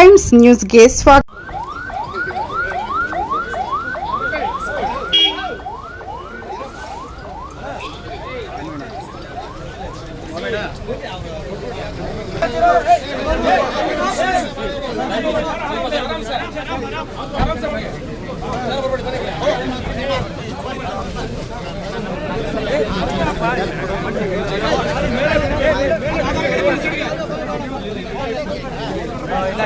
Times ನ್ಯೂಸ್ಗೆ ಸ್ವಾಗತ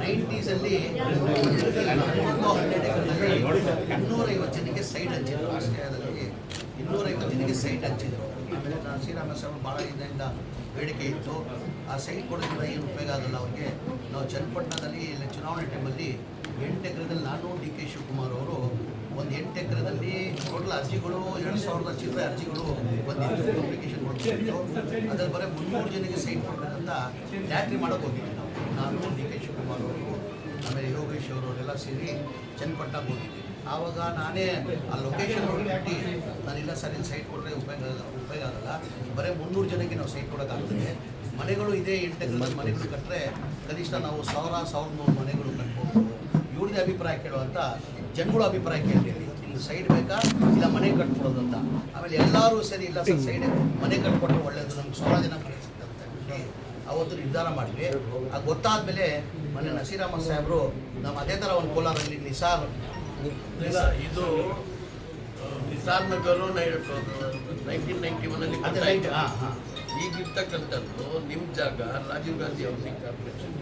ನೈಂಟೀಸಲ್ಲಿ ಇನ್ನೂರೈವತ್ತು ಜನಕ್ಕೆ ಸೈಡ್ ಹಚ್ಚಿದ್ರು ಇನ್ನೂರೈವತ್ತು ಜನಕ್ಕೆ ಸೈಟ್ ಹಚ್ಚಿದ್ರು. ಆಮೇಲೆ ನಾನು ಶ್ರೀರಾಮಸ್ವಾಮಿ ಭಾಳ ಇದರಿಂದ ಬೇಡಿಕೆ ಇತ್ತು. ಆ ಸೈಟ್ ಕೊಡೋದ್ರಿಂದ ಏನು ಉಪಯೋಗ ಆಗಲ್ಲ ಅವ್ರಿಗೆ. ನಾವು ಚನ್ನಪಟ್ಟಣದಲ್ಲಿ ಚುನಾವಣೆ ಟೈಮಲ್ಲಿ ಎಂಟು ಎಕರೆದಲ್ಲಿ ನಾನು ಡಿ ಕೆ ಶಿವಕುಮಾರ್ ಅವರು ಒಂದು ಎಂಟು ಎಕರೆದಲ್ಲಿ ಟೋಟಲ್ ಅರ್ಜಿಗಳು ಎರಡು ಸಾವಿರದ ಚಿಲ್ಲರೆ ಅರ್ಜಿಗಳು ಬಂದಿತ್ತು. ಅಪ್ಲಿಕೇಶನ್ ಕೊಡ್ತಿತ್ತು ಅದ್ರಲ್ಲಿ ಬರೀ ಮುನ್ನೂರು ಜನಕ್ಕೆ ಸೈಟ್ ಕೊಡಬೇಕಂತ ಲ್ಯಾಟ್ರಿ ಮಾಡೋಕೆ ಹೋಗಿದ್ವಿ ನಾವು. ನಾನು ಡಿ ಕೆ ಶಿವಕುಮಾರ್ ಅವರು, ಆಮೇಲೆ ಯೋಗೇಶ್ ಅವರು ಅವರೆಲ್ಲ ಸೇರಿ ಚನ್ನಪಟ್ಟಣಕ್ಕೆ ಹೋಗಿದ್ವಿ. ಆವಾಗ ನಾನೇ ಆ ಲೊಕೇಶನ್ ಹೋಗಿಬಿಟ್ಟು ನಾನಿಲ್ಲ ಸರ್ ಇಲ್ಲಿ ಸೈಟ್ ಕೊಟ್ಟರೆ ಉಪಯೋಗ ಉಪಯೋಗ ಆಗಲ್ಲ. ಬರೀ ಮುನ್ನೂರು ಜನಕ್ಕೆ ನಾವು ಸೈಟ್ ಕೊಡೋಕ್ಕಾಗ್ತದೆ. ಮನೆಗಳು ಇದೇ ಎಂಟು ಗಂಟೆ ಮನೆಗಳು. ಕಟ್ಟರೆ ಕನಿಷ್ಠ ನಾವು ಸಾವಿರ ಸಾವಿರದ ನೂರು ಮನೆಗಳು ಕಟ್ಬೋದು. ಇವ್ರದ್ದೇ ಅಭಿಪ್ರಾಯ ಕೇಳುವಂತ ಜನಗಳ ಅಭಿಪ್ರಾಯ ಕೇಳ್ತೀವಿ ಇಲ್ಲಿ ಸೈಡ್ ಬೇಕಾ? ಇಲ್ಲ ಮನೆ ಕಟ್ಕೊಡೋದು ಅಂತ ಆಮೇಲೆ ಎಲ್ಲರೂ ಸರಿ ಇಲ್ಲ ಸರ್ ಸೈಡ್ ಮನೆ ಕಟ್ಕೊಟ್ರೆ ಒಳ್ಳೇದು. ನಮ್ಗೆ ಸಾವಿರ ಜನ ಮನೆ ಹೇಳಿ ಅವತ್ತು ನಿರ್ಧಾರ ಮಾಡಿದ್ವಿ. ಅದು ಗೊತ್ತಾದ್ಮೇಲೆ ಮೊನ್ನೆ ನಸೀರಾಮ ಸಾಹೇಬರು ನಮ್ಮ ಅದೇ ಥರ ಒಂದು ಕೋಲಾರಲ್ಲಿ ನಿಸಾರ್ ಇಲ್ಲ ಇದು ನಿಸಾರ್ ನಗರು ನೈನ್ಟೀನ್ ನೈನ್ಟಿ ಒನ್ನಲ್ಲಿ ಈಗಿರ್ತಕ್ಕಂಥದ್ದು ನಿಮ್ಮ ಜಾಗ ರಾಜೀವ್ ಗಾಂಧಿ ಹೌಸಿಂಗ್ ಕಾರ್ಪೊರೇಷನ್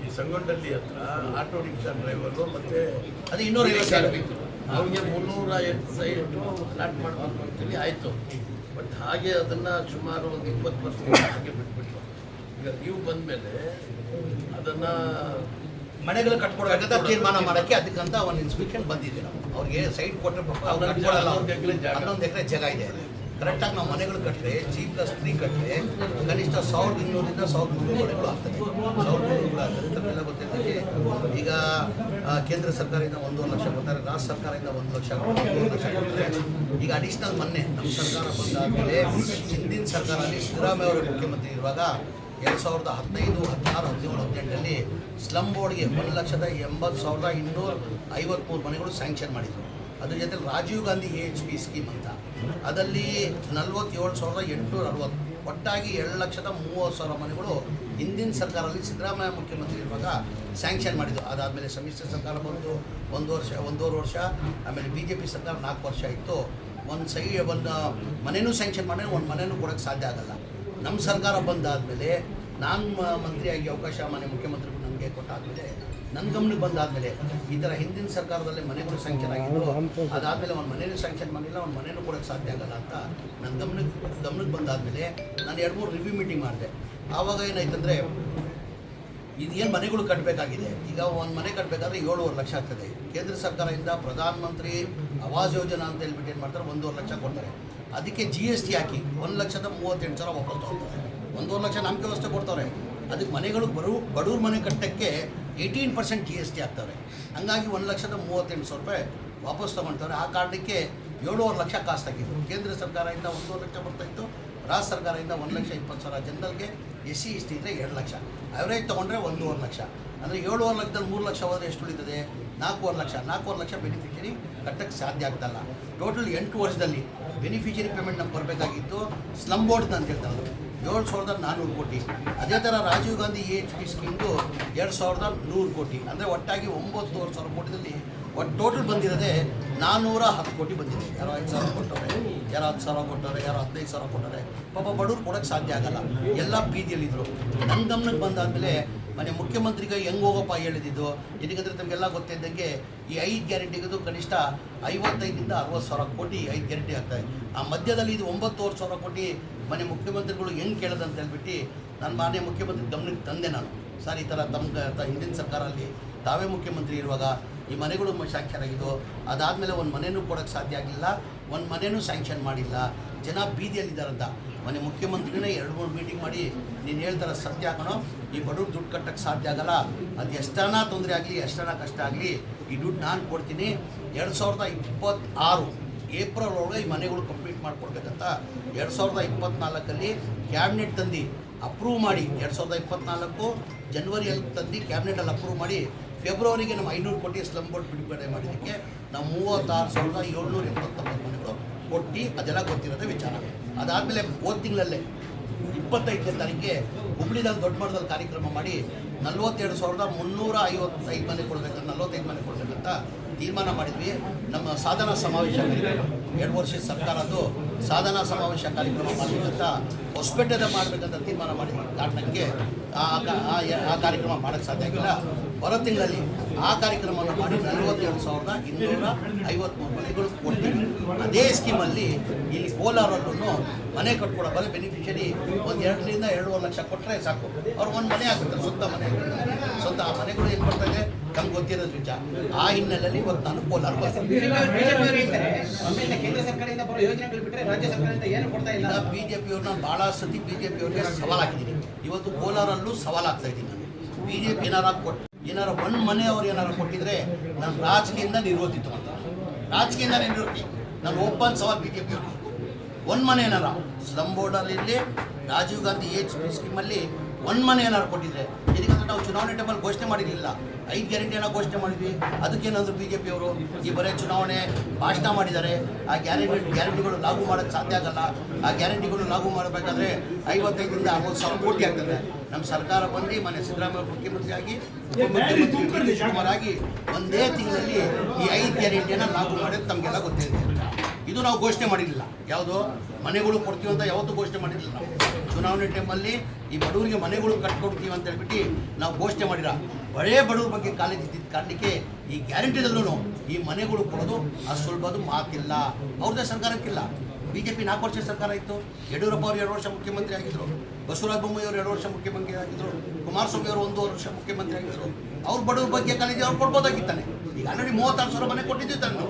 ಈ ಸಂಗೊಂಡಲ್ಲಿ ಹತ್ರ ಆಟೋ ರಿಕ್ಷಾ ಡ್ರೈವರು ಮತ್ತೆ ಅದು ಇನ್ನೂರೈವತ್ತು ಅವ್ರಿಗೆ ಮುನ್ನೂರ ಎಂಟು ಸೈಟು ಫ್ಲಾಟ್ ಮಾಡಬೇಕು ಅಂತೇಳಿ ಆಯಿತು. ಬಟ್ ಹಾಗೆ ಅದನ್ನು ಸುಮಾರು ಒಂದು ಇಪ್ಪತ್ತು ವರ್ಷ ಹಾಗೆ ಬಿಟ್ಬಿಟ್ಟು ಈಗ ನೀವು ಬಂದಮೇಲೆ ಅದನ್ನು ಮನೆಗಳು ಕಟ್ಕೊಡ್ಬೇಕಂತ ತೀರ್ಮಾನ ಮಾಡೋಕ್ಕೆ ಅದಕ್ಕಂತ ಒಂದು ಇನ್ಸ್ಪೆಕ್ಷನ್ ಬಂದಿದ್ದೀವಿ ನಾವು. ಅವ್ರಿಗೆ ಸೈಟ್ ಕೊಟ್ಟರೆ ಹನ್ನೊಂದು ಎಕರೆ ಜಾಗ. ಇದೆ. ಕರೆಕ್ಟಾಗಿ ನಾವು ಮನೆಗಳು ಕಟ್ಟರೆ ಜಿ ಪ್ಲಸ್ ತ್ರೀ ಕಟ್ಟರೆ ಕನಿಷ್ಠ ಸಾವಿರದ ಇನ್ನೂರಿಂದ ಸಾವಿರದ ಮುನ್ನೂರು ಮನೆಗಳು ಆಗ್ತದೆ. ಸಾವಿರದ ಮುನ್ನೂರು ಆಗ್ತದೆ. ಗೊತ್ತಿದ್ದಕ್ಕೆ ಈಗ ಕೇಂದ್ರ ಸರ್ಕಾರದಿಂದ ಒಂದೂವರೆ ಲಕ್ಷ ಕೊಡ್ತಾರೆ ರಾಜ್ಯ ಸರ್ಕಾರದಿಂದ ಒಂದು ಲಕ್ಷ ಒಂದೂವರೆ ಲಕ್ಷ ಕೊಡ್ತಾರೆ. ಈಗ ಅಡಿಷ್ನಲ್ ಮೊನ್ನೆ ನಮ್ಮ ಸರ್ಕಾರ ಬಂದಾದ ಮೇಲೆ ಹಿಂದಿನ ಸರ್ಕಾರದಲ್ಲಿ ಸಿದ್ದರಾಮಯ್ಯ ಅವರು ಮುಖ್ಯಮಂತ್ರಿ ಇರುವಾಗ ಎರಡು ಸಾವಿರದ ಹದಿನೈದು, ಹದಿನಾರು, ಹದಿನೇಳು, ಹದಿನೆಂಟರಲ್ಲಿ ಸ್ಲಮ್ ಬೋರ್ಡ್ಗೆ ಒಂದು ಲಕ್ಷದ ಎಂಬತ್ತು ಸಾವಿರದ ಇನ್ನೂರ ಐವತ್ತ್ಮೂರು ಮನೆಗಳು ಸ್ಯಾಂಕ್ಷನ್ ಮಾಡಿದರು. ಅದ್ರ ಜೊತೆ Rajiv Gandhi A H P scheme ಅಂತ. ಅದರಲ್ಲಿ ನಲ್ವತ್ತೇಳು ಸಾವಿರದ ಎಂಟುನೂರ ಅರವತ್ತು, ಒಟ್ಟಾಗಿ ಎರಡು ಲಕ್ಷದ ಮೂವತ್ತು ಸಾವಿರ ಮನೆಗಳು ಹಿಂದಿನ ಸರ್ಕಾರದಲ್ಲಿ ಸಿದ್ದರಾಮಯ್ಯ ಮುಖ್ಯಮಂತ್ರಿ ಇರುವಾಗ ಸ್ಯಾಂಕ್ಷನ್ ಮಾಡಿದ್ದು ಅದಾದಮೇಲೆ ಸಮ್ಮಿಶ್ರ ಸರ್ಕಾರ ಬಂದು ಒಂದು ವರ್ಷ, ಒಂದೂವರೆ ವರ್ಷ, ಆಮೇಲೆ ಬಿ ಜೆ ಪಿ ಸರ್ಕಾರ ನಾಲ್ಕು ವರ್ಷ ಇತ್ತು ಒಂದು ಸೈ ಒಂದು ಮನೆಯೂ ಸ್ಯಾಂಕ್ಷನ್ ಮಾಡಿ ಒಂದು ಮನೆಯೂ ಕೊಡೋಕ್ಕೆ ಸಾಧ್ಯ ಆಗಲ್ಲ. ನಮ್ಮ ಸರ್ಕಾರ ಬಂದಾದಮೇಲೆ ನಾನು ಮಂತ್ರಿಯಾಗಿ ಅವಕಾಶ ಮನೆ ಮುಖ್ಯಮಂತ್ರಿಗಳು ನಮಗೆ ಕೊಟ್ಟಾದಮೇಲೆ ನನ್ನ ಗಮನಕ್ಕೆ ಬಂದಾದಮೇಲೆ ಈ ಥರ ಹಿಂದಿನ ಸರ್ಕಾರದಲ್ಲಿ ಮನೆಗಳು ಸ್ಯಾಂಕ್ಷನ್ ಆಗಿದ್ದು ಅದಾದಮೇಲೆ ಒಂದು ಮನೇನು ಸಂಖ್ಯೆ ಮಾಡಿಲ್ಲ ಅವ್ನ ಮನೇನು ಕೊಡೋಕ್ಕೆ ಸಾಧ್ಯ ಆಗಲ್ಲ ಅಂತ ನನ್ನ ಗಮನಕ್ಕೆ ಗಮನಕ್ಕೆ ಬಂದಾದಮೇಲೆ ನಾನು ಎರಡು ಮೂರು ರಿವ್ಯೂ ಮೀಟಿಂಗ್ ಮಾಡಿದೆ. ಆವಾಗ ಏನಾಯ್ತಂದರೆ ಇದೇನು ಮನೆಗಳು ಕಟ್ಟಬೇಕಾಗಿದೆ ಈಗ ಒಂದು ಮನೆ ಕಟ್ಟಬೇಕಾದ್ರೆ ಏಳುವರೆ ಲಕ್ಷ ಆಗ್ತದೆ. ಕೇಂದ್ರ ಸರ್ಕಾರದಿಂದ ಪ್ರಧಾನಮಂತ್ರಿ ಆವಾಸ್ ಯೋಜನಾ ಅಂತ ಹೇಳ್ಬಿಟ್ಟು ಏನು ಮಾಡ್ತಾರೆ? ಒಂದೂವರೆ ಲಕ್ಷ ಕೊಡ್ತಾರೆ. ಅದಕ್ಕೆ ಜಿ ಎಸ್ ಟಿ ಹಾಕಿ ಒಂದು ಲಕ್ಷದ ಮೂವತ್ತೆಂಟು ಸಾವಿರ ವಾಪಸ್ ತೊಗೊಳ್ತಾರೆ. ಒಂದೂವರೆ ಲಕ್ಷ ನಂಬಿಕೆ ವ್ಯವಸ್ಥೆ ಕೊಡ್ತಾರೆ. ಅದಕ್ಕೆ ಮನೆಗಳು ಬರು, ಬಡವ್ರ ಮನೆ ಕಟ್ಟಕ್ಕೆ eighteen percent G S T ಹಾಕ್ತಾರೆ. ಹಂಗಾಗಿ ಒಂದು ಲಕ್ಷದ ಮೂವತ್ತೆಂಟು ಸಾವಿರ ರೂಪಾಯಿ ವಾಪಸ್ ತೊಗೊಳ್ತಾರೆ. ಆ ಕಾರಣಕ್ಕೆ ಏಳುವರೆ ಲಕ್ಷ ಕಾಸ್ಟ್ ಆಗಿತ್ತು ಕೇಂದ್ರ ಸರ್ಕಾರದಿಂದ ಒಂದೂವರೆ ಲಕ್ಷ ಬರ್ತಾಯಿತ್ತು ರಾಜ್ಯ ಸರ್ಕಾರದಿಂದ ಒಂದು ಲಕ್ಷ ಇಪ್ಪತ್ತು ಸಾವಿರ. ಜನರಲ್ಗೆ ಎಸ್ ಸಿ, ಎಸ್ ಟಿ ಇದ್ದರೆ ಎರಡು ಲಕ್ಷ. ಅವರೇಜ್ ತೊಗೊಂಡ್ರೆ ಒಂದೂವರೆ ಲಕ್ಷ. ಅಂದರೆ ಏಳುವರೆ ಲಕ್ಷದಲ್ಲಿ ಮೂರು ಲಕ್ಷ ಹೋದರೆ ಎಷ್ಟು ಉಳಿತದೆ? ನಾಲ್ಕೂವರೆ ಲಕ್ಷ. ನಾಲ್ಕೂವರೆ ಲಕ್ಷ ಬೆನಿಫಿಷರಿ ಕಟ್ಟಕ್ಕೆ ಸಾಧ್ಯ ಆಗ್ತಲ್ಲ. ಟೋಟಲ್ ಎಂಟು ವರ್ಷದಲ್ಲಿ ಬೆನಿಫಿಷರಿ ಪೇಮೆಂಟ್ ನಮ್ಗೆ ಬರಬೇಕಾಗಿತ್ತು. ಸ್ಲಮ್ ಬೋರ್ಡ್ ಅಂತ ಹೇಳ್ತಾರೆ ಏಳು ಸಾವಿರದ ನಾನ್ನೂರು ಕೋಟಿ. ಅದೇ ಥರ Rajiv Gandhi A H P ಸ್ಕೀಮ್ದು ಎರಡು ಸಾವಿರದ ನೂರು ಕೋಟಿ. ಅಂದರೆ ಒಟ್ಟಾಗಿ ಒಂಬತ್ತುವರೆ ಸಾವಿರ ಕೋಟಿದಲ್ಲಿ ಒಟ್ಟು ಟೋಟಲ್ ಬಂದಿರೋದೇ ನಾನ್ನೂರ ಹತ್ತು ಕೋಟಿ ಬಂದಿದೆ. ಯಾರೋ ಐದು ಸಾವಿರ ಕೊಟ್ಟವ್ರೆ, ಯಾರೋ ಹತ್ತು ಸಾವಿರ ಕೊಟ್ಟವ್ರೆ, ಯಾರೋ ಹದಿನೈದು ಸಾವಿರ ಕೊಟ್ಟವ್ರೆ. ಪಾಪ ಬಡವ್ರು ಕೊಡೋಕ್ಕೆ ಸಾಧ್ಯ ಆಗಲ್ಲ. ಎಲ್ಲ ಬೀದಿಯಲ್ಲಿದ್ದರು ನನ್ನ ಗಮನಕ್ಕೆ ಬಂದಾದಮೇಲೆ ಮನೆ ಮುಖ್ಯಮಂತ್ರಿಗೆ ಹೆಂಗ್ ಹೋಗಪ್ಪ ಹೇಳಿದ್ದು? ಇದಕ್ಕಂದ್ರೆ ತಮಗೆಲ್ಲ ಗೊತ್ತಿದ್ದಂಗೆ ಈ ಐದು ಗ್ಯಾರಂಟಿಗದು ಕನಿಷ್ಠ ಐವತ್ತೈದಿಂದ ಅರವತ್ತು ಸಾವಿರ ಕೋಟಿ ಐದು ಗ್ಯಾರಂಟಿ ಆಗ್ತದೆ ಆ ಮಧ್ಯದಲ್ಲಿ ಇದು ಒಂಬತ್ತುವರೆ ಸಾವಿರ ಕೋಟಿ ಮನೆ ಮುಖ್ಯಮಂತ್ರಿಗಳು ಹೆಂಗ್ ಕೇಳದಂತ ಹೇಳ್ಬಿಟ್ಟು ನಾನು ಮಾನ್ಯ ಮುಖ್ಯಮಂತ್ರಿ ಗಮನಕ್ಕೆ ತಂದೆ ನಾನು. ಸರ್, ಈ ಥರ ತಮ್ಮ ಹಿಂದಿನ ಸರ್ಕಾರಲ್ಲಿ ತಾವೇ ಮುಖ್ಯಮಂತ್ರಿ ಇರುವಾಗ ಈ ಮನೆಗಳು ಶಾಂಕ್ಷನ್ ಆಗಿದ್ದು, ಅದಾದಮೇಲೆ ಒಂದು ಮನೆಯೂ ಕೊಡೋಕ್ಕೆ ಸಾಧ್ಯ ಆಗಲಿಲ್ಲ, ಒಂದು ಮನೆಯೂ ಸ್ಯಾಂಕ್ಷನ್ ಮಾಡಿಲ್ಲ, ಜನ ಬೀದಿಯಲ್ಲಿದ್ದಾರಂತ. ಮನೆ ಮುಖ್ಯಮಂತ್ರಿನೇ ಎರಡು ಮೂರು ಮೀಟಿಂಗ್ ಮಾಡಿ ನೀನು ಹೇಳ್ತಾರ ಸತ್ಯ ಕಣೋ, ಈ ಬಡವ್ರು ದುಡ್ಡು ಕಟ್ಟಕ್ಕೆ ಸಾಧ್ಯ ಆಗಲ್ಲ. ಅದು ಎಷ್ಟನ ತೊಂದರೆ ಆಗಲಿ, ಎಷ್ಟನ ಕಷ್ಟ ಆಗಲಿ, ಈ ದುಡ್ಡು ನಾನು ಕೊಡ್ತೀನಿ. ಎರಡು ಸಾವಿರದ ಇಪ್ಪತ್ತಾರು ಏಪ್ರಿಲ್ ಒಳಗೆ ಈ ಮನೆಗಳು ಕಂಪ್ಲೀಟ್ ಮಾಡಿಕೊಡ್ಬೇಕಂತ ಎರಡು ಸಾವಿರದ ಇಪ್ಪತ್ತ್ನಾಲ್ಕಲ್ಲಿ ಕ್ಯಾಬಿನೆಟ್ ತಂದು ಅಪ್ರೂವ್ ಮಾಡಿ. ಎರಡು ಸಾವಿರದ ಇಪ್ಪತ್ತ್ನಾಲ್ಕು ಜನ್ವರಿಯಲ್ಲಿ ತಂದು ಕ್ಯಾಬಿನೆಟಲ್ಲಿ ಅಪ್ರೂವ್ ಮಾಡಿ. ಫೆಬ್ರವರಿಗೆ ನಮ್ಮ ಐನೂರು ಕೋಟಿ ಸ್ಲಮ್ ಬೋರ್ಡ್ ಬಿಡುಗಡೆ ಮಾಡಿದ್ದಕ್ಕೆ ನಾವು ಮೂವತ್ತಾರು ಸಾವಿರದ ಏಳ್ನೂರ ಎಪ್ಪತ್ತೊಂಬತ್ತು ಮನೆಗಳು ಕೊಟ್ಟು ಅದೆಲ್ಲ ಗೊತ್ತಿರೋದೇ ವಿಚಾರ. ಅದಾದಮೇಲೆ ಹೋದ ತಿಂಗಳಲ್ಲೇ ಇಪ್ಪತ್ತೈದನೇ ತಾರೀಕಿಗೆ ಹುಬ್ಳಿದಲ್ಲಿ ದೊಡ್ಡ ಮಟ್ಟದಲ್ಲಿ ಕಾರ್ಯಕ್ರಮ ಮಾಡಿ ನಲವತ್ತೆರಡು ಸಾವಿರದ ಮುನ್ನೂರ ಐವತ್ತೈದು ಮನೆ ಕೊಡಬೇಕಂತ, ನಲ್ವತ್ತೈದು ಮನೆ ಕೊಡಬೇಕಂತ ತೀರ್ಮಾನ ಮಾಡಿದ್ವಿ. ನಮ್ಮ ಸಾಧನಾ ಸಮಾವೇಶ ಎರಡು ವರ್ಷದ ಸರ್ಕಾರದ್ದು ಸಾಧನಾ ಸಮಾವೇಶ ಕಾರ್ಯಕ್ರಮ ಮಾಡಬೇಕಂತ ಹೊಸಪೇಟೆದ ಮಾಡಬೇಕಂತ ತೀರ್ಮಾನ ಮಾಡಿದ ಕಾರಣಕ್ಕೆ ಆ ಕಾರ್ಯಕ್ರಮ ಮಾಡೋಕ್ಕೆ ಸಾಧ್ಯ ಆಗಿಲ್ಲ. ಬರೋ ತಿಂಗಳಲ್ಲಿ ಆ ಕಾರ್ಯಕ್ರಮವನ್ನು ಮಾಡಿ ನಲವತ್ತೆರಡು ಸಾವಿರದ ಇನ್ನೂರ ಐವತ್ಮೂರು ಮನೆಗಳು ಕೊಡ್ತೀವಿ. ಅದೇ ಸ್ಕೀಮಲ್ಲಿ ಇಲ್ಲಿ ಕೋಲಾರಲ್ಲೂ ಮನೆ ಕಟ್ಕೊಡೋ ಬರೀ ಬೆನಿಫಿಷರಿ ಒಂದು ಎರಡರಿಂದ ಎರಡೂವರೆ ಲಕ್ಷ ಕೊಟ್ಟರೆ ಸಾಕು. ಅವ್ರು ಒಂದು ಮನೆ ಆಗುತ್ತೆ ಸ್ವಂತ ಮನೆ. ಸ್ವಂತ ಆ ಮನೆಗಳು ಏನು ಕೊಡ್ತಾರೆ ನಮ್ಗೆ ಗೊತ್ತಿರೋದು ವಿಚಾರ ಆ ಹಿನ್ನೆಲೆಯಲ್ಲಿ ಇವತ್ತು ನಾನು ಕೋಲಾರ ಕೇಂದ್ರ ಸರ್ಕಾರದಿಂದ ಬರೋ ಯೋಜನೆಗಳು ಬಿಟ್ಟರೆ ರಾಜ್ಯ ಸರ್ಕಾರದಿಂದ ಏನು ಕೊಡ್ತಾ ಇಲ್ಲ? ಬಿ ಜೆ ಪಿಯವ್ರನ್ನ ಭಾಳ ಸತಿ ಬಿ ಜೆ ಪಿಯವ್ರಿಗೆ ಸವಾಲು ಹಾಕಿದ್ದೀನಿ ಇವತ್ತು ಕೋಲಾರಲ್ಲೂ ಸವಾಲು ಹಾಕ್ತಾ ಇದ್ದೀನಿ. ನಾನು ಬಿ ಜೆ ಪಿ ಏನಾರ ಕೊಟ್ಟು ಏನಾರ ಒಂದು ಮನೆ ಅವ್ರು ಏನಾರು ಕೊಟ್ಟಿದ್ರೆ ನಾನು ರಾಜಕೀಯದಿಂದ ನಿರ್ವಹಿತು ಅಂತ ರಾಜಕೀಯದಿಂದ ನಿರ್ವೃತ್ತಿ. ನಾನು ಓಪನ್ ಸವಾಲ್ ಬಿ ಜೆ ಪಿ ಮನೆ ಏನಾರ ಸ್ಲಮ್ ಬೋರ್ಡಲ್ಲಿ ರಾಜೀವ್ ಗಾಂಧಿ ಏಜ್ ಸ್ಕೀಮಲ್ಲಿ ಒನ್ ಮನೆ ಏನಾರು ಕೊಟ್ಟಿದ್ರೆ ಇದಕ್ಕಂದ್ರೆ ನಾವು ಚುನಾವಣೆ ಟೈಮಲ್ಲಿ ಘೋಷಣೆ ಮಾಡಿರಲಿಲ್ಲ. ಐದು ಗ್ಯಾರಂಟಿಯನ್ನು ಘೋಷಣೆ ಮಾಡಿದ್ವಿ. ಅದಕ್ಕೇನಾದರೂ ಬಿ ಜೆ ಪಿಯವರು ಈ ಬರೀ ಚುನಾವಣೆ ಭಾಷಣ ಮಾಡಿದ್ದಾರೆ. ಆ ಗ್ಯಾರಂಟಿ ಗ್ಯಾರಂಟಿಗಳು ಲಾಗು ಮಾಡೋಕ್ಕೆ ಸಾಧ್ಯ ಆಗಲ್ಲ. ಆ ಗ್ಯಾರಂಟಿಗಳು ಲಾಗು ಮಾಡಬೇಕಾದ್ರೆ ಐವತ್ತೈದರಿಂದ ಅರವತ್ತು ಸಾವಿರ ಕೋಟಿ ಆಗ್ತದೆ. ನಮ್ಮ ಸರ್ಕಾರ ಬಂದು ಮನೆ ಸಿದ್ದರಾಮಯ್ಯ ಮುಖ್ಯಮಂತ್ರಿ ನಿತೀಶ್ ಕುಮಾರ್ ಆಗಿ ಒಂದೇ ತಿಂಗಳಲ್ಲಿ ಈ ಐದು ಗ್ಯಾರಂಟಿಯನ್ನು ಲಾಗು ಮಾಡೋದು ತಮಗೆಲ್ಲ ಗೊತ್ತಿದೆ ಇದು ನಾವು ಘೋಷಣೆ ಮಾಡಿರಲಿಲ್ಲ. ಯಾವುದು? ಮನೆಗಳು ಕೊಡ್ತೀವಿ ಅಂತ ಯಾವತ್ತೂ ಘೋಷಣೆ ಮಾಡಿರಲಿಲ್ಲ ನಾವು. ಚುನಾವಣೆ ಟೈಮಲ್ಲಿ ಈ ಬಡವರಿಗೆ ಮನೆಗಳು ಕಟ್ಕೊಡ್ತೀವಿ ಅಂತ ಹೇಳ್ಬಿಟ್ಟು ನಾವು ಘೋಷಣೆ ಮಾಡಿರ ಬಡೇ ಬಡವ್ರ ಬಗ್ಗೆ ಕಾಲೇಜ್ ಇದ್ದಿದ್ದ ಕಾರಣಕ್ಕೆ ಈ ಗ್ಯಾರಂಟಿದಲ್ಲೂ ಈ ಮನೆಗಳು ಕೊಡೋದು ಅದು ಸ್ವಲ್ಪ ಅದು ಮಾತಿಲ್ಲ. ಅವ್ರದ್ದೇ ಸರ್ಕಾರಕ್ಕಿಲ್ಲ. ಬಿ ಜೆ ಪಿ ನಾಲ್ಕು ವರ್ಷ ಸರ್ಕಾರ ಇತ್ತು. ಯಡಿಯೂರಪ್ಪ ಅವರು ಎರಡು ವರ್ಷ ಮುಖ್ಯಮಂತ್ರಿ ಆಗಿದ್ರು. ಬಸವರಾಜ ಬೊಮ್ಮಾಯಿ ಅವರು ಎರಡು ವರ್ಷ ಮುಖ್ಯಮಂತ್ರಿ ಆಗಿದ್ದರು ಕುಮಾರಸ್ವಾಮಿ ಅವರು ಒಂದು ವರ್ಷ ಮುಖ್ಯಮಂತ್ರಿ ಆಗಿದ್ದರು ಅವ್ರ ಬಡವ್ರ ಬಗ್ಗೆ ಕಾಲೇಜಿಗೆ ಅವ್ರು ಕೊಡ್ಬೋದಾಗಿತ್ತಾನೆ. ಈಗ ಆಲ್ರೆಡಿ ಮೂವತ್ತಾರು ಸಾವಿರ ಮನೆ ಕೊಟ್ಟಿದ್ದೀವಿ ತಾನು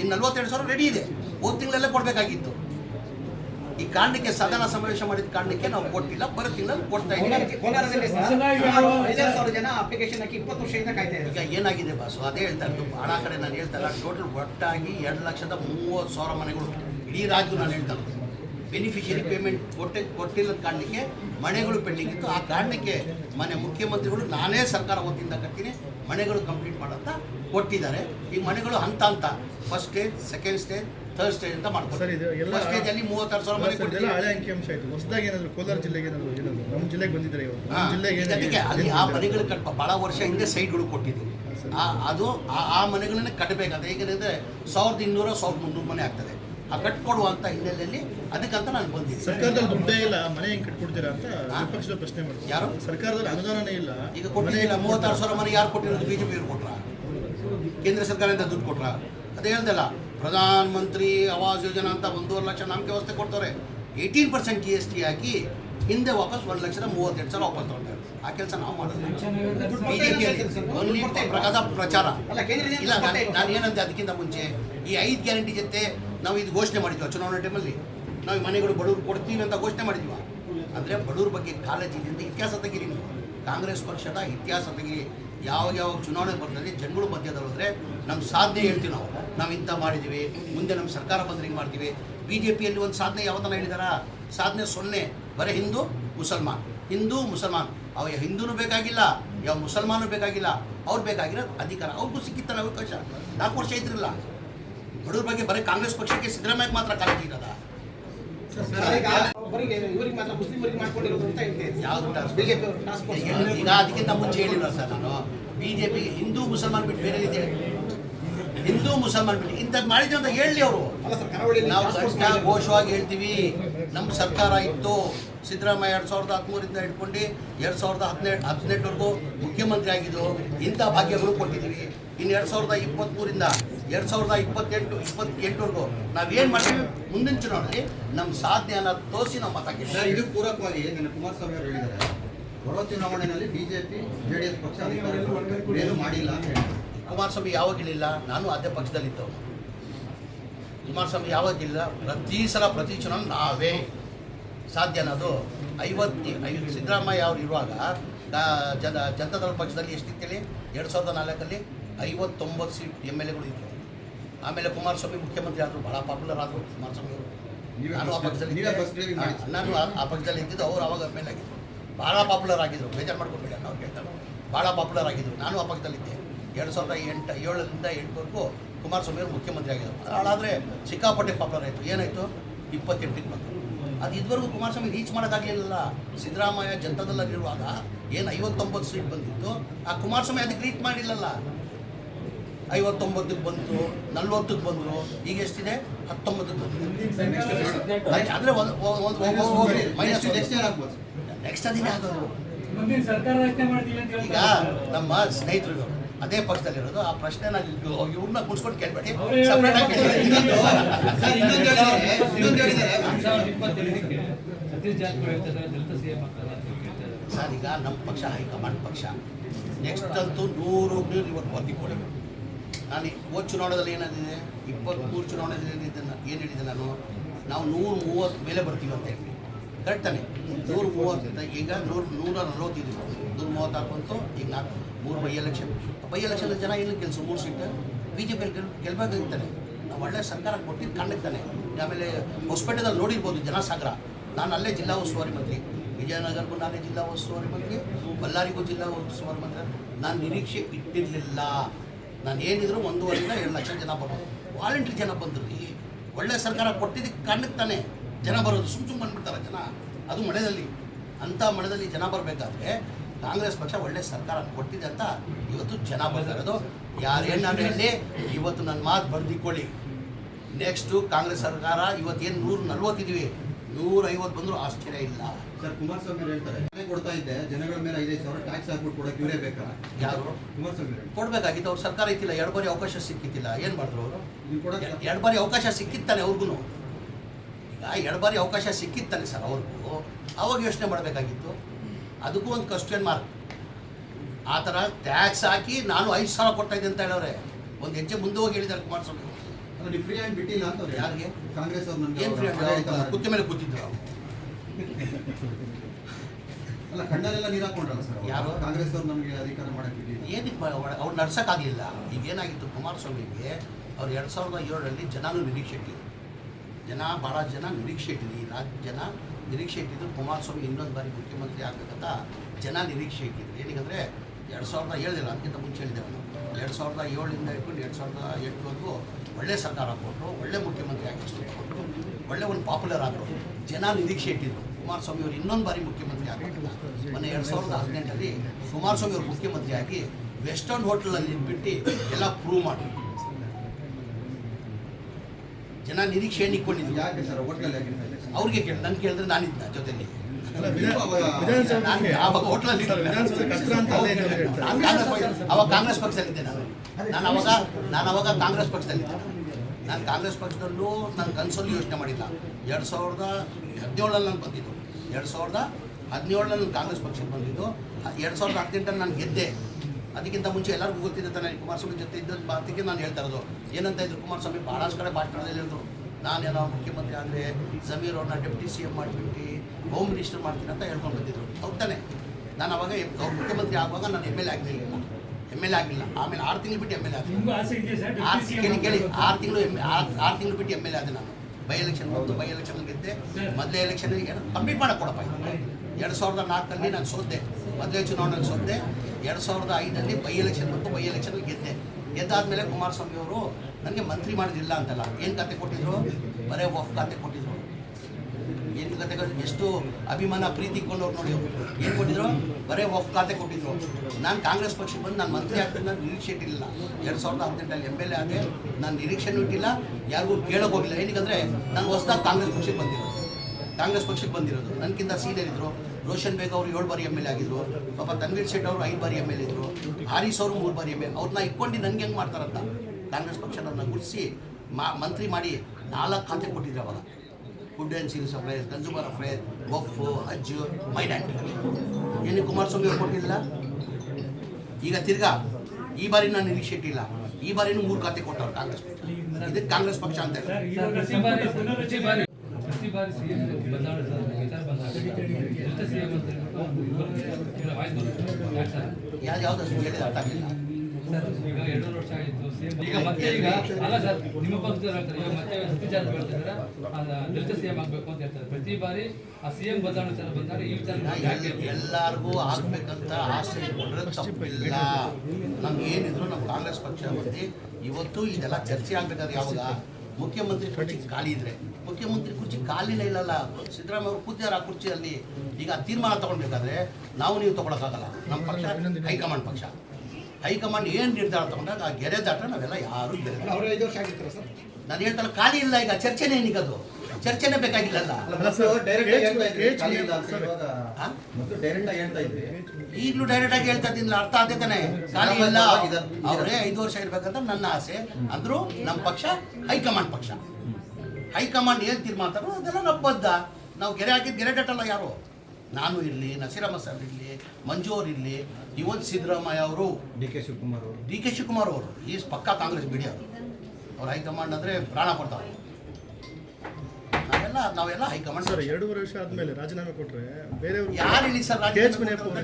ಇನ್ನು ನಲ್ವತ್ತೆರಡು ಸಾವಿರ ರೆಡಿ ಇದೆ. ಹೋದ ತಿಂಗಳಲ್ಲೇ ಕೊಡಬೇಕಾಗಿತ್ತು. ಈ ಕಾರಣಕ್ಕೆ ಸದನ ಸಮಾವೇಶ ಮಾಡಿದ ಕಾರಣಕ್ಕೆ ನಾವು ಕೊಟ್ಟಿಲ್ಲ ಬರೋ ತಿಂಗಳಲ್ಲಿ ಕೊಡ್ತಾ ಇದ್ದೀವಿ. ಕೋಲಾರ- ಕೋಲಾರದಲ್ಲಿ ಸಹ ಸುಮಾರು ಸಾವಿರ ಜನ ಅಪ್ಲಿಕೇಶನ್ ಹಾಕಿ ಇಪ್ಪತ್ತು ವರ್ಷದಿಂದ ಕಾಯ್ತಾ ಇದ್ದಾರೆ. ಈಗ ಏನಾಗಿದೆ ಬಾಸು? ಅದೇ ಹೇಳ್ತಾ ಇರೋದು ಭಾಳ ಕಡೆ ನಾನು ಹೇಳ್ತಾ ಇಲ್ಲ ಟೋಟಲ್ ಒಟ್ಟಾಗಿ ಎರಡು ಲಕ್ಷದ ಮೂವತ್ತು ಸಾವಿರ ಮನೆಗಳು ಇಡೀ ರಾಜ್ಯ ನಾನು ಹೇಳ್ತಾ ಇರೋದು. ಬೆನಿಫಿಷಿಯರಿ ಪೇಮೆಂಟ್ ಕೊಟ್ಟೆ ಕೊಟ್ಟಿಲ್ಲ ಕಾರಣಕ್ಕೆ ಮನೆಗಳು ಪೆಂಡಿಂಗ್ ಇತ್ತು. ಆ ಕಾರಣಕ್ಕೆ ಮನೆ ಮುಖ್ಯಮಂತ್ರಿಗಳು ನಾನೇ ಸರ್ಕಾರ ವತಿಯಿಂದ ಕಟ್ತೀನಿ ಮನೆಗಳು ಕಂಪ್ಲೀಟ್ ಮಾಡಂತ ಕೊಟ್ಟಿದ್ದಾರೆ. ಈ ಮನೆಗಳು ಹಂತ ಹಂತ first stage second stage third stage ಅಂತ ಸರ್, ಇದು ಎಲ್ಲ- ಫಸ್ಟ್ ಸ್ಟೇಜಲ್ಲಿ ಮೂವತ್ತಾರು ಸಾವಿರ ಮನೆ ಕೊಡ್ತೀವಿ. ಹಳೆ ಅಂಕಿಅಂಶ ಆಯ್ತು. ಹೊಸದಾಗಿ ಏನಾದ್ರು ಕೋಲಾರ ಜಿಲ್ಲೆಗೆ ಏನಾದ್ರು ಏನಾದ್ರು ನಮ್ಮ ಜಿಲ್ಲೆಗೆ ಬಂದಿದ್ದಾರೆ ಇವಾಗ. ನಮ್ಮ ಜಿಲ್ಲೆಗೆ ಅದಕ್ಕೆ ಅಲ್ಲಿ ಆ ಮನೆಗಳು ಕಟ್ಟ ಭಾಳ ವರ್ಷ ಹಿಂದೆ ಸೈಟ್ಗಳು ಕೊಟ್ಟಿದ್ದೀವಿ. ಆ ಅದು ಆ- ಮನೆಗಳನ್ನೇ ಕಟ್ಟಬೇಕಾದ್ರೆ ಏಕೆಂದರೆ ಸಾವಿರದ ಇನ್ನೂರ ಸಾವಿರದ ಮುನ್ನೂರು ಮನೆ ಆಗ್ತದೆ. ಆ ಕಟ್ಕೊಡುವಂತ ಹಿನ್ನೆಲೆಯಲ್ಲಿ ಅದಕ್ಕಂತ ನಾನು ಬಂದಿದ್ದೆ ಸರ್ಕಾರದಲ್ಲಿ ದುಡ್ಡೇ ಇಲ್ಲ ಮನೆ ಹೆಂಗ್ ಕಟ್ಕೊಡ್ತೀರಾ ಅಂತ? ವಿಪಕ್ಷದ ಪ್ರಶ್ನೆ ಮಾಡ್ತಾರೆ ಯಾರು? ಸರ್ಕಾರದಲ್ಲಿ ಅನುದಾನನೇ ಇಲ್ಲ. ಈಗ ಕೊಟ್ಟಿದ್ದಿಲ್ಲ ಮೂವತ್ತಾರು ಸಾವಿರ ಮನೆ ಯಾರು ಕೊಟ್ಟಿರೋದು? ಬಿ ಜೆ ಪಿಯವರು ಕೊಟ್ರ? ಕೇಂದ್ರ ಸರ್ಕಾರದಿಂದ ದುಡ್ಡು ಕೊಟ್ರ? ಅದೇ ಹೇಳ್ದಲ್ಲ ಪ್ರಧಾನ ಮಂತ್ರಿ ಆವಾಸ್ ಯೋಜನಾ ಅಂತ ಒಂದೂವರೆ ಲಕ್ಷ ನಂಬಿಕೆ ವ್ಯವಸ್ಥೆ ಕೊಡ್ತಾರೆ. Eighteen percent G S T ಹಾಕಿ ಹಿಂದೆ ವಾಪಸ್ ಒಂದು ಲಕ್ಷದ ಮೂವತ್ತೆರಡು ಸಾವಿರ ವಾಪಸ್ ತಗೊಂತಾರೆ ಆ ಕೆಲಸ ನಾವು ಮಾಡೋದು. ಬಿ ಜೆ ಪಿಯಲ್ಲಿ ಪ್ರಕಾಶ ಪ್ರಚಾರ. ಇಲ್ಲ ನಾನು ಏನಂತೆ ಅದಕ್ಕಿಂತ ಮುಂಚೆ ಈ ಐದು ಗ್ಯಾರಂಟಿ ಜೊತೆ ನಾವು ಇದು ಘೋಷಣೆ ಮಾಡಿದ್ವಿ ಚುನಾವಣೆ ಟೈಮಲ್ಲಿ ನಾವು ಈ ಮನೆಗಳು ಬಡವ್ರು ಕೊಡ್ತೀವಿ ಅಂತ ಘೋಷಣೆ ಮಾಡಿದ್ವಿ. ಅಂದರೆ ಬಡವ್ರ ಬಗ್ಗೆ ಕಾಳಜಿ ಇದೆ ಅಂತ ಇತಿಹಾಸ ತೆಗಿರಿ ನೀವು. ಕಾಂಗ್ರೆಸ್ ಪಕ್ಷದ ಇತಿಹಾಸ ತೆಗೀರಿ. ಯಾವ ಯಾವ ಚುನಾವಣೆ ಬರ್ತದೆ ಜನಗಳು ಮಧ್ಯದಲ್ಲಿ ಹೋದರೆ ನಮ್ಮ ಸಾಧನೆ ಹೇಳ್ತೀವಿ ನಾವು. ನಾವು ಇಂಥ ಮಾಡಿದ್ದೀವಿ ಮುಂದೆ ನಮ್ಮ ಸರ್ಕಾರ ಬಂದ್ರೆ ಹಿಂಗೆ ಮಾಡ್ತೀವಿ. ಬಿ ಜೆ ಪಿಯಲ್ಲಿ ಒಂದು ಸಾಧನೆ ಯಾವತ್ತನ ಹೇಳಿದಾರ? ಸಾಧನೆ ಸೊನ್ನೆ. ಬರೀ ಹಿಂದೂ, ಮುಸಲ್ಮಾನ್. ಹಿಂದೂ, ಮುಸಲ್ಮಾನ್. ಅವ ಹಿಂದೂನು ಬೇಕಾಗಿಲ್ಲ ಯಾವ ಮುಸಲ್ಮಾನು ಬೇಕಾಗಿಲ್ಲ. ಅವ್ರು ಬೇಕಾಗಿರೋ ಅಧಿಕಾರ. ಅವ್ರಿಗೂ ಸಿಕ್ಕಿತ್ತಲ್ಲ ಅವಕಾಶ. ನಾಲ್ಕು ವರ್ಷ ಇದ್ರಲ್ಲ. ಬಡವ್ರ ಬಗ್ಗೆ ಬರೀ ಕಾಂಗ್ರೆಸ್ ಪಕ್ಷಕ್ಕೆ ಸಿದ್ದರಾಮಯ್ಯ ಮಾತ್ರ ಕಾಳಜಿ ಈಗ ಇವರಿಗೆ ಮಾತ್ರ ಮುಸ್ಲಿಮರಿಗೆ ಮಾಡ್ಕೊಂಡಿರೋದು ಅಂತ ಹೇಳ್ತಾರೆ ಯಾವ್ದು task? ಬಿಜೆಪಿ ಅವರು ಟಾಸ್ಕ್ ಫೋರ್ಸ್ ಈಗ ಅದಕ್ಕಿಂತ ಮುಂಚೆ ಹೇಳಿಲ್ಲ ಸರ್ ನಾನು? ಬಿಜೆಪಿ ಹಿಂದೂ ಮುಸಲ್ಮಾನ್ ಬಿಟ್ಟು ಬೇರೆ ಇದೆ ಹಿಂದೂ ಮುಸಲ್ಮಾನ್ ಬಿಟ್ಟು ಇಂಥದ್ದು ಮಾಡಿದ್ವಿ ಅಂತ ಹೇಳಿ ಅವರು. ನಾವು ಘೋಷವಾಗಿ ಹೇಳ್ತೀವಿ ನಮ್ಮ ಸರ್ಕಾರ ಇತ್ತು ಸಿದ್ದರಾಮಯ್ಯ ಎರಡು ಸಾವಿರದ ಹದಿಮೂರಿಂದ ಹಿಡ್ಕೊಂಡು ಎರಡು ಸಾವಿರದ ಹದಿನೆಂಟು ಹದಿನೆಂಟವರೆಗೂ ಮುಖ್ಯಮಂತ್ರಿ ಆಗಿದ್ದು ಇಂಥ ಭಾಗ್ಯಗಳು ಕೊಟ್ಟಿದ್ದೀವಿ. ಇನ್ನು ಎರಡು ಸಾವಿರದ ಇಪ್ಪತ್ತ್ಮೂರಿಂದ ಎರಡು ಸಾವಿರದ ಇಪ್ಪತ್ತೆಂಟು ಇಪ್ಪತ್ತೆಂಟವರೆಗೂ ನಾವೇನು ಮಾಡ್ತೀವಿ? ಮುಂದಿನ ಚುನಾವಣೆಯಲ್ಲಿ ನಮ್ಮ ಸಾಧ್ಯನ ತೋರಿಸಿ ನಾವು ಮತ ಗೆಲ್ತೀವಿ. ಸರ್ ಇದು ಪೂರಕವಾಗಿ ನನ್ನ ಕುಮಾರಸ್ವಾಮಿ ಅವರು ಹೇಳಿದ್ದಾರೆ. ಬರೋ ಚುನಾವಣೆಯಲ್ಲಿ ಬಿಜೆಪಿ ಜೆಡಿಎಸ್ ಪಕ್ಷ ಅಧಿಕಾರ ಏನು ಮಾಡಿಲ್ಲ ಅಂತ ಕುಮಾರಸ್ವಾಮಿ ಯಾವಾಗಿಲ್ಲ ನಾನು ಅದೇ ಪಕ್ಷದಲ್ಲಿದ್ದವನು ಕುಮಾರಸ್ವಾಮಿ ಯಾವಾಗಿಲ್ಲ ಪ್ರತಿ ಸಲ ಪ್ರತಿ ಚುನಾವಣೆ ನಾವೇ ಸಾಧ್ಯ ಅನ್ನೋದು ಐವತ್ತು ಐದು ಸಿದ್ದರಾಮಯ್ಯ ಅವರು ಇರುವಾಗ ಜನ ಜನತಾದಳ ಪಕ್ಷದಲ್ಲಿ ಎಷ್ಟಿತ್ತೇಳಿ ಎರಡು ಸಾವಿರದ ನಾಲ್ಕಲ್ಲಿ ಐವತ್ತೊಂಬತ್ತು ಸೀಟ್ ಎಂ ಎಲ್ ಎಗಳು ಇದ್ದರು ಆಮೇಲೆ ಕುಮಾರಸ್ವಾಮಿ ಮುಖ್ಯಮಂತ್ರಿ ಆದರು ಭಾಳ ಪಾಪ್ಯುಲರ್ ಆದರು ಕುಮಾರಸ್ವಾಮಿ ಅವರು. ನೀವೇ ನಾನು ಆ ಪಕ್ಷದಲ್ಲಿ ನಾನು ಆ- ಪಕ್ಷದಲ್ಲಿ ಇದ್ದಿದ್ದು ಅವರು ಅವಾಗ ಎಂ ಆಗಿದ್ದರು ಭಾಳ ಪಾಪ್ಯುಲರ್ ಆಗಿದ್ರು. ಬೇಜಾರು ಮಾಡ್ಕೊಬೇಡ ನಾವು ಕೇಳ್ತಾರೆ ಭಾಳ ಪಾಪ್ಯುಲರ್ ಆಗಿದ್ದರು ನಾನು ಆ ಪಕ್ಷದಲ್ಲಿದ್ದೆ ಎರಡು ಸಾವಿರದ ಎಂಟು ಏಳರಿಂದ ಎಂಟುವರೆಗೂ ಕುಮಾರಸ್ವಾಮಿ ಅವರು ಮುಖ್ಯಮಂತ್ರಿ ಆಗಿದ್ದರು ಹಾಳಾದರೆ ಸಿಕ್ಕಾಪಟ್ಟೆ ಪಾಪ್ಯುಲರ್ ಆಯಿತು. ಏನಾಯಿತು? ಇಪ್ಪತ್ತೆಂಟಕ್ಕೆ ಬಂತು. ಅದು ಇದುವರೆಗೂ ಕುಮಾರಸ್ವಾಮಿ ರೀಚ್ ಮಾಡೋಕ್ಕಾಗಲಿಲ್ಲ ಸಿದ್ದರಾಮಯ್ಯ ಜನತಾದಲ್ಲಿರುವಾಗ ಏನು ಐವತ್ತೊಂಬತ್ತು ಸೀಟ್ ಬಂದಿತ್ತು ಆ ಕುಮಾರಸ್ವಾಮಿ ಅದಕ್ಕೆ ರೀಚ್ ಮಾಡಿಲ್ಲಲ್ಲ. ಐವತ್ತೊಂಬತ್ತಕ್ಕೆ ಬಂತು ನಲ್ವತ್ತಕ್ಕೆ ಬಂದರು ಈಗ ಎಷ್ಟಿದೆ? ಹತ್ತೊಂಬತ್ತಕ್ಕೆ ಬಂತು ಅಂದರೆ ಮೈನಸ್ ನೆಕ್ಸ್ಟ್ ಇಯರ್ ಆಗ್ಬೋದು. ನೆಕ್ಸ್ಟ್ ಅದಿನೇ ಆಗೋದು ಈಗ ನಮ್ಮ ಸ್ನೇಹಿತರು ಇವ್ರು. ಅದೇ ಪಕ್ಷದಲ್ಲಿರೋದು ಆ ಪ್ರಶ್ನೆನ ಇವ್ರನ್ನ ಕುಡ್ಸ್ಕೊಂಡು ಕೇಳ್ಬೇಡಿ. ಸಪ್ರೇಟ್ ಆಗಿ. ಸರ್ ಈಗ ನಮ್ಮ ಪಕ್ಷ ಹೈಕಮಾಂಡ್ ಪಕ್ಷ. ನೆಕ್ಸ್ಟ್ ಅಂತೂ ನೂರು ಇವತ್ತು ಇವತ್ತು ಬರ್ದಿಕೊಳ್ಳಿ ನಾನು ಹೋದ ಚುನಾವಣೆಯಲ್ಲಿ ಏನಾಗಿದೆ? ಇಪ್ಪತ್ತ್ಮೂರು ಚುನಾವಣೆಯಲ್ಲಿ ಏನಿದೆ ಏನು ಹೇಳಿದೆ ನಾನು? ನಾವು ನೂರು ಮೂವತ್ತು ಮೇಲೆ ಬರ್ತೀವಿ ಅಂತ ಹೇಳಿ. ಕರೆಕ್ಟ್ ನೂರು ಮೂವತ್ತು ಈಗ ನೂರು, ನೂರ ನಲ್ವತ್ತಿದ್ದೀವಿ ನೂರು ಮೂವತ್ತಾರು ಬಂತು ಈಗ ನಾಲ್ಕು, ಮೂರು ಬೈ ಎಲೆಕ್ಷನ್ ಬೈ ಎಲೆಕ್ಷನ್ ಜನ ಏನು ಕೆಲಸ? ಮೂರು ಸೀಟ್ ಬಿ ಜೆ ಪಿಯಲ್ಲಿ ಗೆಲ್ಬೇಕಾಗಿರ್ತಾನೆ ನಾವು ಒಳ್ಳೆ ಸರ್ಕಾರ ಕೊಟ್ಟಿದ್ದು ಕಾಣಿಸ್ತಾನೆ ಆಮೇಲೆ ಹೊಸಪೇಟೆದಲ್ಲಿ ನೋಡಿರ್ಬೋದು ಜನಸಾಗರ ನಾನು ಅಲ್ಲೇ ಜಿಲ್ಲಾ ಉಸ್ತುವಾರಿ ಮಂತ್ರಿ. ವಿಜಯನಗರಕ್ಕೂ ನಾನೇ ಜಿಲ್ಲಾ ಉಸ್ತುವಾರಿ ಮಂತ್ರಿ. ಬಳ್ಳಾರಿಗೂ ಜಿಲ್ಲಾ ಉಸ್ತುವಾರಿ ಮಂತ್ರಿ. ನಾನು ನಿರೀಕ್ಷೆ ಇಟ್ಟಿರಲಿಲ್ಲ. ನಾನು ಏನಿದ್ರು ಒಂದೂವರೆಯಿಂದ ಎರಡು ಲಕ್ಷ ಜನ ಬರೋದು ವಾಲಂಟ್ರಿ ಜನ ಬಂದರು. ಈ ಒಳ್ಳೆ ಸರ್ಕಾರ ಕೊಟ್ಟಿದ್ದಕ್ಕೆ ಕಾರಣಕ್ಕೆ ತಾನೇ ಜನ ಬರೋದು. ಸುಮ್ಮ ಸುಮ್ಮ ಬಂದ್ಬಿಡ್ತಾರೆ ಜನ. ಅದು ಮಳೆಯಲ್ಲಿ ಅಂಥ ಮಳೆದಲ್ಲಿ ಜನ ಬರಬೇಕಾದ್ರೆ ಕಾಂಗ್ರೆಸ್ ಪಕ್ಷ ಒಳ್ಳೆ ಸರ್ಕಾರ ಕೊಟ್ಟಿದೆ ಅಂತ ಇವತ್ತು ಜನ ಬರೋದು ಯಾರೇನಾದ್ರು ಇವತ್ತು ನನ್ನ ಮಾತು ಬರ್ದಿಕೊಳ್ಳಿ ನೆಕ್ಸ್ಟು ಕಾಂಗ್ರೆಸ್ ಸರ್ಕಾರ ಇವತ್ತೇನು ನೂರು ನಲ್ವತ್ತಿದ್ದೀವಿ ನೂರ ಐವತ್ ಬಂದರೂ ಆಶ್ಚರ್ಯ ಇಲ್ಲ. ಸರ್ ಕುಮಾರಸ್ವಾಮಿ ಅವ್ರು ಹೇಳ್ತಾರೆ ಮನೆ ಕೊಡ್ತಾ ಇದ್ದೆ ಜನಗಳ ಮೇಲೆ ಐದೈದು ಸಾವಿರ ಟ್ಯಾಕ್ಸ್ ಹಾಕ್ಬಿಟ್ಟು ಕೊಡಕ್ಕೆ ಇವರೇ ಬೇಕಾ? ಯಾರು? ಕುಮಾರಸ್ವಾಮಿ ಕೊಡ್ಬೇಕಾಗಿತ್ತು ಕೊಡಬೇಕಾಗಿತ್ತು ಅವ್ರ ಸರ್ಕಾರ ಇತ್ತಿಲ್ಲ ಎರಡು ಬಾರಿ ಅವಕಾಶ ಸಿಕ್ಕಿತ್ತಿಲ್ಲ. ಏನು ಮಾಡಿದ್ರು ಅವರು? ನೀವು ಕೊಡಕ್ಕೆ ಎರಡು ಬಾರಿ ಅವಕಾಶ ಸಿಕ್ಕಿತ್ತಾನೆ ಅವ್ರಿಗೂ? ಈಗ ಎರಡು ಬಾರಿ ಅವಕಾಶ ಸಿಕ್ಕಿತ್ತಾನೆ ಸರ್ ಅವ್ರಿಗೂ? ಅವಾಗ ಯೋಚನೆ ಮಾಡಬೇಕಾಗಿತ್ತು. ಅದಕ್ಕೂ ಒಂದು ಕ್ವಶನ್ ಮಾರ್ಕ್ ಆ ಥರ ಟ್ಯಾಕ್ಸ್ ಹಾಕಿ ನಾನು ಐದು ಸಾವಿರ ಕೊಡ್ತಾ ಇದ್ದೆ ಅಂತ ಹೇಳೋರೆ ಒಂದು ಹೆಜ್ಜೆ ಮುಂದೆ ಹೋಗಿ ಹೇಳಿದ್ದಾರೆ ಕುಮಾರಸ್ವಾಮಿ ಅವರು. ನೀವು ಫ್ರೀ ಹ್ಯಾಂಡ್ ಬಿಟ್ಟಿಲ್ಲ ಅಂತ ಅವ್ರು ಯಾರಿಗೆ? ಕಾಂಗ್ರೆಸ್ ಅವ್ರು ನಮಗೆ ಏನು ಫ್ರೀ ಕುತ್ತ ಮೇಲೆ ಕೂತಿದ್ರು ಅವ್ರು. ಅಲ್ಲ ಕಣ್ಣಲ್ಲೆಲ್ಲ ನೀರು ಹಾಕೊಂಡ್ರಲ್ಲ ಸರ್ ಅವ್ರು. ಯಾರು? ಕಾಂಗ್ರೆಸ್ ಅವ್ರು ನಮಗೆ ಅಧಿಕಾರ ಮಾಡಕ್ಕೆ ಬಿಟ್ಟಿಲ್ಲ ಏನಕ್ಕೆ ಅವ್ರು ನಡ್ಸೋಕ್ಕಾಗಲಿಲ್ಲ. ಈಗ ಏನಾಗಿತ್ತು ಕುಮಾರಸ್ವಾಮಿಗೆ ಅವ್ರು ಎರಡು ಸಾವಿರದ ಏಳರಲ್ಲಿ ಜನನೂ ನಿರೀಕ್ಷೆ ಇಟ್ಟಿದ್ರು ಜನ ಭಾಳ ಜನ ನಿರೀಕ್ಷೆ ಇಟ್ಟಿದ್ರು ಈ ರಾಜ್ಯ ಜನ ನಿರೀಕ್ಷೆ ಇಟ್ಟಿದ್ರು ಕುಮಾರಸ್ವಾಮಿ ಇನ್ನೊಂದು ಬಾರಿ ಮುಖ್ಯಮಂತ್ರಿ ಆಗಬೇಕಂತ ಜನ ನಿರೀಕ್ಷೆ ಇಟ್ಟಿದ್ರು ಏನಕ್ಕಂದರೆ ಎರಡು ಸಾವಿರದ ಏಳಿಲ್ಲ ಅದಕ್ಕಿಂತ ಮುಂಚೆ ಹೇಳಿದೆ ಅವನು. ಎರಡು ಸಾವಿರದ ಏಳರಿಂದ ಇಟ್ಕೊಂಡು ಎರಡು ಸಾವಿರದ ಎಂಟುವರೆಗೂ ಒಳ್ಳೆ ಸರ್ಕಾರ ಕೊಟ್ಟರು, ಒಳ್ಳೆ ಮುಖ್ಯಮಂತ್ರಿ ಆಗಿ ಕೊಟ್ಟರು, ಒಳ್ಳೆ ಒಂದು ಪಾಪ್ಯುಲರ್ ಆದರು. ಜನ ನಿರೀಕ್ಷೆ ಇಟ್ಟಿದ್ರು. ಕುಮಾರಸ್ವಾಮಿ ಅವರು ಇನ್ನೊಂದು ಬಾರಿ ಮುಖ್ಯಮಂತ್ರಿ ಆಗಬೇಕಂತ ಮೊನ್ನೆ ಎರಡು ಸಾವಿರದ ಹದಿನೆಂಟರಲ್ಲಿ ಕುಮಾರಸ್ವಾಮಿ ಅವರು ಮುಖ್ಯಮಂತ್ರಿ ಆಗಿ ವೆಸ್ಟರ್ನ್ ಹೋಟೆಲಲ್ಲಿ ಇಟ್ಬಿಟ್ಟು ಎಲ್ಲ ಪ್ರೂವ್ ಮಾಡಿ ಜನ ನಿರೀಕ್ಷೆ ಇಟ್ಕೊಂಡಿದ್ರು. ಯಾಕೆ ಸರ್? ಹೋಟ್ಲಲ್ಲಿ ಆಗಿಲ್ಲ ಅವ್ರಿಗೆ ಕೇಳಿ ನನ್ಗೆ ಕೇಳಿದ್ರೆ ನಾನಿದ್ದ ಜೊತೆಲಿ. ನಾನು ಹೋಟ್ಲಲ್ಲಿ. ನಾನು ಕಾಂಗ್ರೆಸ್ ಅವಾಗ ಕಾಂಗ್ರೆಸ್ ಪಕ್ಷದಲ್ಲಿದ್ದೆ ನಾನು. ನಾನು ಅವಾಗ ನಾನು ಅವಾಗ ಕಾಂಗ್ರೆಸ್ ಪಕ್ಷದಲ್ಲಿದ್ದೆ ನಾನು ಕಾಂಗ್ರೆಸ್ ಪಕ್ಷದಲ್ಲೂ ನಾನು ಕನಸಲ್ಲಿ ಯೋಚನೆ ಮಾಡಿಲ್ಲ. ಎರಡು ಸಾವಿರದ ಹದಿನೇಳರಲ್ಲಿ ನಾನು ಬಂದಿದ್ದು. ಎರಡು ಸಾವಿರದ ಹದಿನೇಳರಲ್ಲಿ ನಾನು ಕಾಂಗ್ರೆಸ್ ಪಕ್ಷಕ್ಕೆ ಬಂದಿದ್ದು. ಎರಡು ಸಾವಿರದ ಹದಿನೆಂಟರಲ್ಲಿ ನಾನು ಗೆದ್ದೆ. ಅದಕ್ಕಿಂತ ಮುಂಚೆ ಎಲ್ಲರಿಗೂ ಗೊತ್ತಿದ್ದೆ ತಾನೆ ಕುಮಾರಸ್ವಾಮಿ ಜೊತೆ ಇದ್ದ ಮಾತಿಗೆ ನಾನು ಹೇಳ್ತಾ ಇರೋದು. ಏನಂತ ಇದ್ರು ಕುಮಾರಸ್ವಾಮಿ ಭಾಳಷ್ಟು ಕಡೆ ಭಾಷಣದಲ್ಲಿ ಹೇಳಿದ್ರು ನಾನೇನೋ ಮುಖ್ಯಮಂತ್ರಿ ಆದರೆ ಜಮೀರ್ ಅವ್ರನ್ನ ಡೆಪ್ಟಿ ಸಿ ಎಂ ಮಾಡಿಬಿಟ್ಟು ಹೋಮ್ ಮಿನಿಸ್ಟರ್ ಮಾಡ್ತೀನಿ ಅಂತ ಹೇಳ್ಕೊಂಡು ಬಂದಿದ್ರು. ಹೋಗ್ತಾನೆ ತಾನೆ? ನಾನು ಅವಾಗ ಅವ್ರು ಮುಖ್ಯಮಂತ್ರಿ ಆಗುವಾಗ ನಾನು ಎಂ ಎಲ್ ಎ ಆಗಲಿಲ್ಲ ಎಂ ಎಲ್ ಎ ಆಗಲಿಲ್ಲ. ಆಮೇಲೆ ಆರು ತಿಂಗಳು ಬಿಟ್ಟು ಎಂ ಎಲ್ ಎ ಆಗಿದೆ ಆರು ಕೇಳಿ ಕೇಳಿ. ಆರು ತಿಂಗಳು ಎಂ ಆರು ತಿಂಗಳು ಬಿಟ್ಟು ಎಂ ಎಲ್ ಎ ಆದೆ ನಾನು. ಬೈ ಎಲೆಕ್ಷನ್ ಬಂತು ಬೈ ಎಲೆಕ್ಷನ್ ಗೆದ್ದೆ. ಮೊದಲೇ ಎಲೆಕ್ಷನ್ ಕಂಪ್ಲೀಟ್ ಮಾಡಕ್ಕೆ ಕೊಡಪ್ಪ ಎರಡು ಸಾವಿರದ ನಾಲ್ಕರಲ್ಲಿ ನಾನು ಸೋತೆ ಮೊದಲೇ ಚುನಾವಣೆಯಲ್ಲಿ ಸೋತೆ ಎರಡು ಸಾವಿರದ ಐದರಲ್ಲಿ ಬೈ ಎಲೆಕ್ಷನ್ ಬಂತು ಬೈ ಎಲೆಕ್ಷನ್ ಗೆದ್ದೆ. ಗೆದ್ದಾದ್ಮೇಲೆ ಕುಮಾರಸ್ವಾಮಿ ಅವರು ನನಗೆ ಮಂತ್ರಿ ಮಾಡೋದಿಲ್ಲ ಅಂತಲ್ಲ. ಏನು ಕತೆ ಕೊಟ್ಟಿದ್ರು? ಬರೇ ಒಫ್ ಕತೆ ಕೊಟ್ಟಿದ್ರು. ಏನು ಕತೆ ಎಷ್ಟು ಅಭಿಮಾನ, ಪ್ರೀತಿ ಕೊಂಡವ್ರು ನೋಡಿ ಏನು ಕೊಟ್ಟಿದ್ರು? ಬರೇ ಒಫ್ ಖಾತೆ ಕೊಟ್ಟಿದ್ರು. ನಾನು ಕಾಂಗ್ರೆಸ್ ಪಕ್ಷಕ್ಕೆ ಬಂದು ನಾನು ಮಂತ್ರಿ ಆಗ್ತೀನಿ ನಾನು ನಿರೀಕ್ಷೆ ಇಟ್ಟಿಲ್ಲ. ಎರಡು ಸಾವಿರದ ಹದಿನೆಂಟಲ್ಲಿ ಎಂ ಎಲ್ ಎ ಆದರೆ ನಾನು ನಿರೀಕ್ಷೆನೂ ಇಟ್ಟಿಲ್ಲ. ಯಾರಿಗೂ ಕೇಳೋಕೆ ಹೋಗಿಲ್ಲ. ಏನಕ್ಕಂದರೆ, ನಾನು ಹೊಸ್ದಾಗಿ ಕಾಂಗ್ರೆಸ್ ಪಕ್ಷಕ್ಕೆ ಬಂದಿರೋದು. ಕಾಂಗ್ರೆಸ್ ಪಕ್ಷಕ್ಕೆ ಬಂದಿರೋದು. ನನಗಿಂತ ಸೀನಿಯರ್ ಇದ್ದರು ರೋಷನ್ ಬೇಗ್ ಅವರು ಏಳು ಬಾರಿ ಎಂ ಎಲ್ ಎ ಆಗಿದ್ರು. ಪಾಪ ತನ್ವೀರ್ ಶೆಟ್ಟಿ ಅವರು ಐದು ಬಾರಿ ಎಂ ಎಲ್ ಎ ಇದ್ರು. ಹಾರೀಸ್ ಅವರು ಮೂರು ಬಾರಿ ಎಂ ಎಲ್ ಅವ್ರನ್ನ ಇಟ್ಕೊಂಡು ನನಗೆ ಹೆಂಗೆ ಮಾಡ್ತಾರಂತ? ಕಾಂಗ್ರೆಸ್ ಪಕ್ಷ ನನ್ನ ಗುರುತಿಸಿ ಮಾ ಮಂತ್ರಿ ಮಾಡಿ ನಾಲ್ಕು ಖಾತೆ ಕೊಟ್ಟಿದ್ರು ಅವಾಗ. Food and civil supplies consumer affair Wakf Haj ಡ್ಯಾಂಡ್ ಏನು ಕುಮಾರಸ್ವಾಮಿ ಅವ್ರು ಕೊಟ್ಟಿಲ್ಲ? ಈಗ ತಿರ್ಗಾ ಈ ಬಾರಿ ನಾನು ನಿರೀಕ್ಷೆ ಇಲ್ಲ. ಈ ಬಾರಿನೂ ಮೂರು ಖಾತೆ ಕೊಟ್ಟವ್ರು ಕಾಂಗ್ರೆಸ್ ಪಕ್ಷ. ಇದಕ್ಕೆ ಕಾಂಗ್ರೆಸ್ ಪಕ್ಷ ಅಂತ ಯಾವ್ದು ಯಾವ್ದು ಹೇಳಿದ ಅರ್ಥ ಆಗಲಿಲ್ಲ. ಸರ್ ಈಗ ಎರಡೂವರೆ ವರ್ಷ ಆಯಿತು ಸಿಎಂ ಈಗ ಮತ್ತೆ ಈಗ ಅಲ್ಲ ಸರ್ ನಿಮ್ಮ ಪಕ್ಷದವ್ರು ಹೇಳ್ತಾರೆ ಈಗ ಮತ್ತೆ ಸತೀಶ್ ಜಾರಕಿಹೊಳಿ ಹೇಳ್ತಿದ್ದಾರೆ ಆ, ದಲಿತ ಸಿಎಂ ಆಗಬೇಕು ಅಂತ ಹೇಳ್ತಾರೆ. ಪ್ರತಿ ಬಾರಿ ಆ ಸಿಎಂ ಬದಲಾವಣೆ ವಿಚಾರ ಬಂದಾಗ ಈ ವಿಚಾರ ಎಲ್ಲರಿಗೂ ಆಗ್ಬೇಕಂತ ಆಸೆ ಇಟ್ಕೊಂಡ್ರೆ ತಪ್ಪಿಲ್ಲ ನಮ್ಗೆ ಏನಿದ್ರು ನಮ್ಮ ಕಾಂಗ್ರೆಸ್ ಪಕ್ಷ ಬಂದು ಇವತ್ತು ಇದೆಲ್ಲ ಚರ್ಚೆ ಆಗ್ಬೇಕಾದ್ರೆ ಯಾವಾಗ? ಮುಖ್ಯಮಂತ್ರಿ ಕುರ್ಚಿ ಖಾಲಿ ಇದ್ರೆ. ಮುಖ್ಯಮಂತ್ರಿ ಕುರ್ಚಿ ಖಾಲಿನೇ ಇಲ್ಲಲ್ಲ. ಸಿದ್ದರಾಮಯ್ಯ ಅವರು ಕೂತಿದ್ದಾರೆ ಆ ಕುರ್ಚಿಯಲ್ಲಿ. ಈಗ ತೀರ್ಮಾನ ತಗೊಳ್ಬೇಕಾದ್ರೆ ನಾವು ನೀವು ತಗೊಳಕ್ಕಾಗಲ್ಲ. ನಮ್ಮ ಪಕ್ಷ ಹೈಕಮಾಂಡ್ ಪಕ್ಷ. ಹೈಕಮಾಂಡ್ ಏನು ನಿರ್ಧಾರ ತಗೊಂಡಾಗ ಆ ಗೆರೆ ದಾಟ ನಾವೆಲ್ಲ ಯಾರು ಅವರು ಐದು ವರ್ಷ ಆಗಿರ್ತಾರೆ ಸರ್. ನಾನು ಹೇಳ್ತಾರೆ ಖಾಲಿ ಇಲ್ಲ ಈಗ ಚರ್ಚೆನೇ ಏನೀಗದು ಚರ್ಚೆನೇ ಬೇಕಾಗಿಲ್ಲಲ್ಲ ಈಗಲೂ ಡೈರೆಕ್ಟ್ ಆಗಿ ಹೇಳ್ತಾ ಇದ್ದೀನಿ ಅರ್ಥ ಆದ್ಯ ತಾನೆ. ಖಾಲಿ ಇಲ್ಲ. ಅವರೇ ಐದು ವರ್ಷ ಇರ್ಬೇಕಂತ ನನ್ನ ಆಸೆ. ಅಂದ್ರೂ ನಮ್ಮ ಪಕ್ಷ ಹೈಕಮಾಂಡ್ ಪಕ್ಷ. ಹೈಕಮಾಂಡ್ ಏನು ತೀರ್ಮಾನ ಅದೆಲ್ಲ ನಮ್ಮ ಬದ್ಧ ನಾವು ಗೆರೆ ಹಾಕಿದ್ ಗೆರೆ ಡಾಟಲ್ಲ ಯಾರು? ನಾನು ಇರಲಿ ನಸೀರಮ್ಮ ಸಾಹೇಬ್ ಇರಲಿ ಮಂಜು ಅವ್ರು ಇರಲಿ ಇವನ್ ಸಿದ್ದರಾಮಯ್ಯ ಅವರು ಡಿ ಕೆ ಶಿವಕುಮಾರ್ ಅವರು. ಡಿ ಕೆ ಶಿವಕುಮಾರ್ ಅವರು ಈಸ್ ಪಕ್ಕಾ ಕಾಂಗ್ರೆಸ್ ಬಿಡಿ ಅವರು ಅವ್ರು ಹೈಕಮಾಂಡ್ ಅಂದರೆ ಪ್ರಾಣ ಕೊಡ್ತಾರೆ ನಾವೆಲ್ಲ ನಾವೆಲ್ಲ ಹೈಕಮಾಂಡ್ ಸರ್ ಎರಡೂವರೆ ವರ್ಷ ಆದ್ಮೇಲೆ ರಾಜೀನಾಮೆ ಕೊಟ್ರೆ ಬೇರೆಯವರು ಯಾರು ಇಲ್ಲಿ ಸರ್?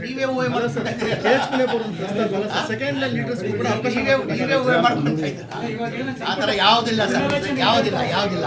ನೀವೇ ಊಹೆ ಸರ್ ಸೆಕೆಂಡ್ ಲೀಡರ್ಸ್ ಕೂಡ ಅವಕಾಶ ನೀವೇ ನೀವೇ ಊಹೆ ಮಾಡ್ಕೊಂತ ಇದ್ದೀರಾ? ಆ ಥರ ಯಾವುದಿಲ್ಲ ಸರ್ ಯಾವುದಿಲ್ಲ ಯಾವುದಿಲ್ಲ.